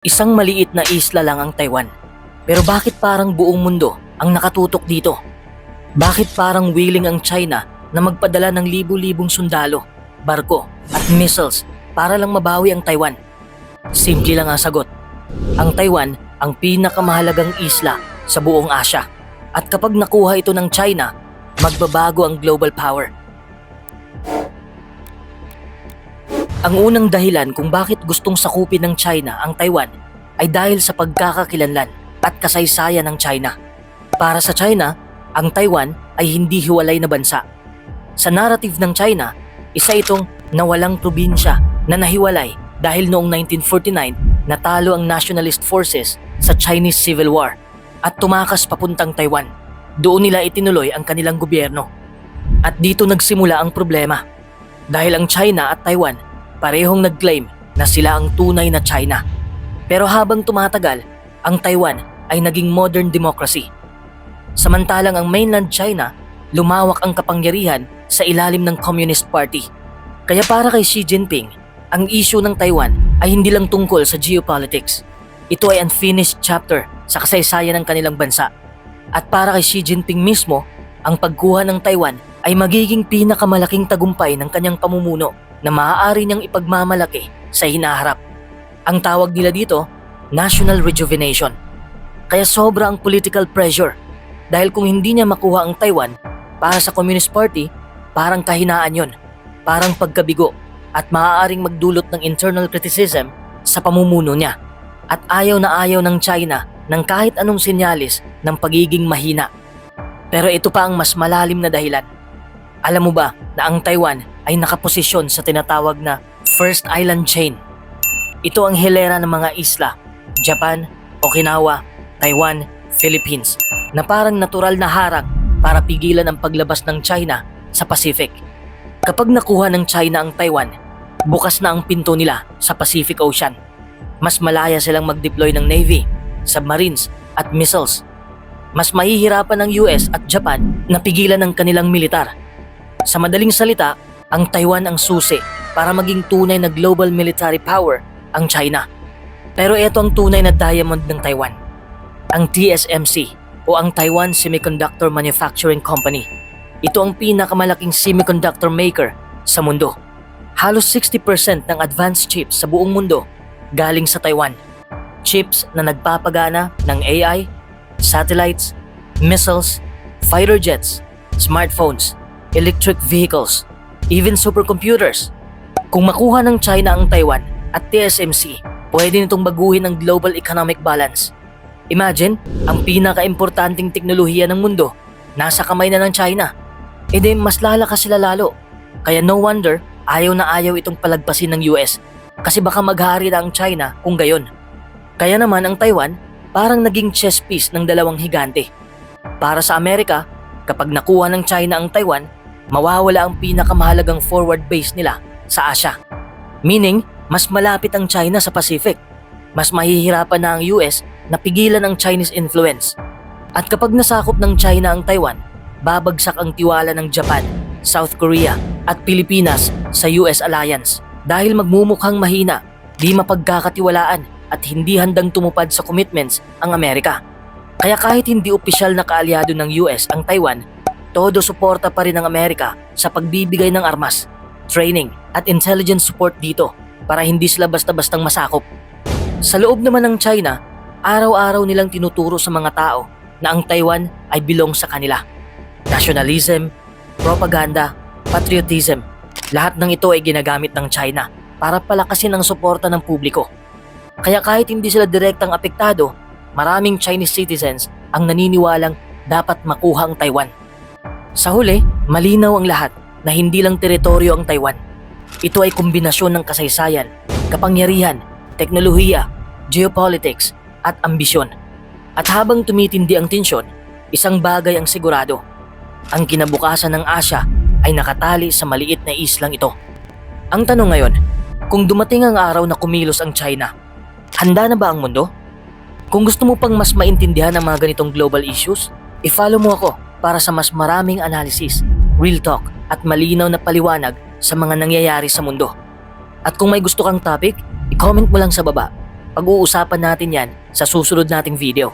Isang maliit na isla lang ang Taiwan. Pero bakit parang buong mundo ang nakatutok dito? Bakit parang willing ang China na magpadala ng libu-libong sundalo, barko at missiles para lang mabawi ang Taiwan? Simple lang ang sagot. Ang Taiwan ang pinakamahalagang isla sa buong Asya. At kapag nakuha ito ng China, magbabago ang global power. Ang unang dahilan kung bakit gustong sakupin ng China ang Taiwan ay dahil sa pagkakakilanlan at kasaysayan ng China. Para sa China, ang Taiwan ay hindi hiwalay na bansa. Sa narrative ng China, isa itong nawalang probinsya na nahiwalay dahil noong 1949 natalo ang nationalist forces sa Chinese Civil War at tumakas papuntang Taiwan. Doon nila itinuloy ang kanilang gobyerno. At dito nagsimula ang problema. Dahil ang China at Taiwan parehong nag-claim na sila ang tunay na China. Pero habang tumatagal, ang Taiwan ay naging modern democracy. Samantalang ang mainland China, lumawak ang kapangyarihan sa ilalim ng Communist Party. Kaya para kay Xi Jinping, ang issue ng Taiwan ay hindi lang tungkol sa geopolitics. Ito ay unfinished chapter sa kasaysayan ng kanilang bansa. At para kay Xi Jinping mismo, ang pagkuha ng Taiwan ay magiging pinakamalaking tagumpay ng kanyang pamumuno na maaari niyang ipagmamalaki sa hinaharap. Ang tawag nila dito, national rejuvenation. Kaya sobra ang political pressure dahil kung hindi niya makuha ang Taiwan para sa Communist Party, parang kahinaan yon, parang pagkabigo at maaaring magdulot ng internal criticism sa pamumuno niya. At ayaw na ayaw ng China ng kahit anong sinyalis ng pagiging mahina. Pero ito pa ang mas malalim na dahilan. Alam mo ba na ang Taiwan ay nakaposisyon sa tinatawag na First Island Chain? Ito ang hilera ng mga isla, Japan, Okinawa, Taiwan, Philippines, na parang natural na harang para pigilan ang paglabas ng China sa Pacific. Kapag nakuha ng China ang Taiwan, bukas na ang pinto nila sa Pacific Ocean. Mas malaya silang mag-deploy ng Navy, submarines at missiles. Mas mahihirapan ng US at Japan na pigilan ang kanilang militar sa madaling salita, ang Taiwan ang susi para maging tunay na global military power ang China. Pero ito ang tunay na diamond ng Taiwan. Ang TSMC o ang Taiwan Semiconductor Manufacturing Company. Ito ang pinakamalaking semiconductor maker sa mundo. Halos 60% ng advanced chips sa buong mundo galing sa Taiwan. Chips na nagpapagana ng AI, satellites, missiles, fighter jets, smartphones, electric vehicles, even supercomputers. Kung makuha ng China ang Taiwan at TSMC, pwede nitong baguhin ang global economic balance. Imagine, ang pinaka-importanting teknolohiya ng mundo, nasa kamay na ng China. E di mas lalakas sila lalo. Kaya no wonder, ayaw na ayaw itong palagpasin ng US kasi baka maghari na ang China kung gayon. Kaya naman ang Taiwan, parang naging chess piece ng dalawang higante. Para sa Amerika, kapag nakuha ng China ang Taiwan, mawawala ang pinakamahalagang forward base nila sa Asia. Meaning, mas malapit ang China sa Pacific. Mas mahihirapan na ang US na pigilan ang Chinese influence. At kapag nasakop ng China ang Taiwan, babagsak ang tiwala ng Japan, South Korea at Pilipinas sa US alliance dahil magmumukhang mahina, di mapagkakatiwalaan at hindi handang tumupad sa commitments ang Amerika. Kaya kahit hindi opisyal na kaalyado ng US ang Taiwan, todo suporta pa rin ng Amerika sa pagbibigay ng armas, training at intelligence support dito para hindi sila basta-bastang masakop. Sa loob naman ng China, araw-araw nilang tinuturo sa mga tao na ang Taiwan ay bilong sa kanila. Nationalism, propaganda, patriotism, lahat ng ito ay ginagamit ng China para palakasin ang suporta ng publiko. Kaya kahit hindi sila direktang apektado, maraming Chinese citizens ang naniniwalang dapat makuha ang Taiwan. Sa huli, malinaw ang lahat na hindi lang teritoryo ang Taiwan. Ito ay kombinasyon ng kasaysayan, kapangyarihan, teknolohiya, geopolitics, at ambisyon. At habang tumitindi ang tensyon, isang bagay ang sigurado. Ang kinabukasan ng Asya ay nakatali sa maliit na islang ito. Ang tanong ngayon, kung dumating ang araw na kumilos ang China, handa na ba ang mundo? Kung gusto mo pang mas maintindihan ang mga ganitong global issues, i-follow mo ako para sa mas maraming analysis, real talk at malinaw na paliwanag sa mga nangyayari sa mundo. At kung may gusto kang topic, i-comment mo lang sa baba pag-uusapan natin yan sa susunod nating video.